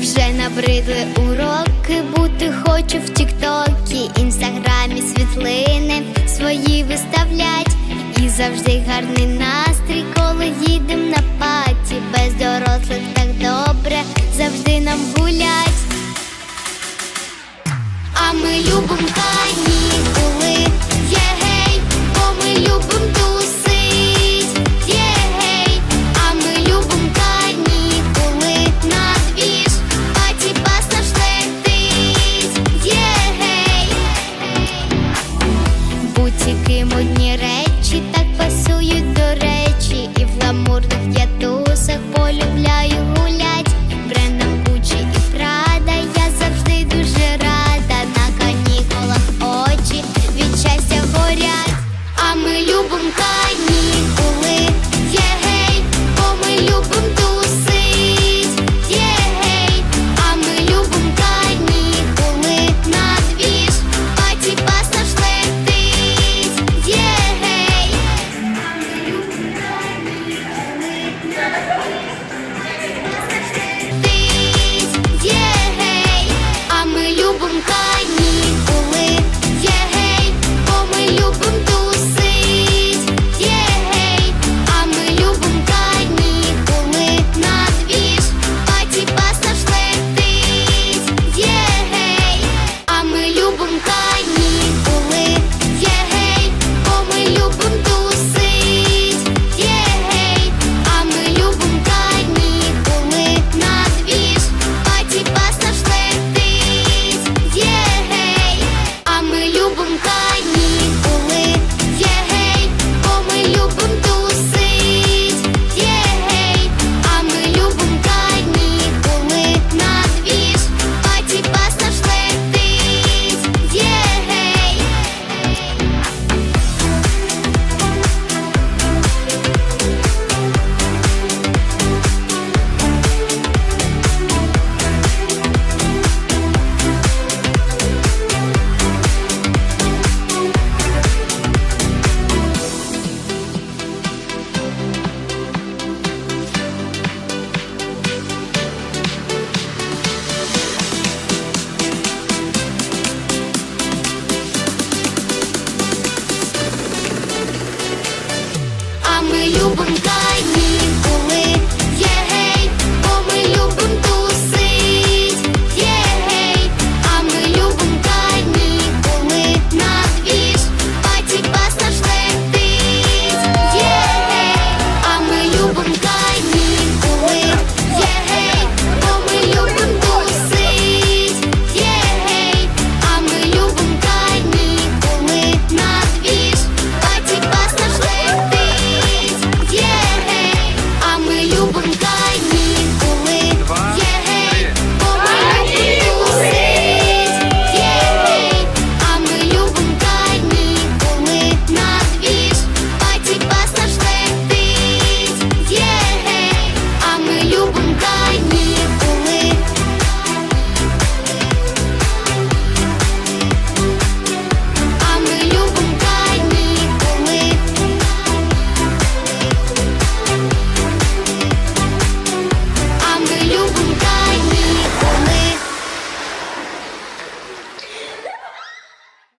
Вже набридли уроки, бути хочу в Тіктокі, інстаграмі світлини свої виставлять. І завжди гарний настрій, коли їдем на паті. Без дорослих так добре завжди нам гулять. А ми любим хай. i chỉ khi một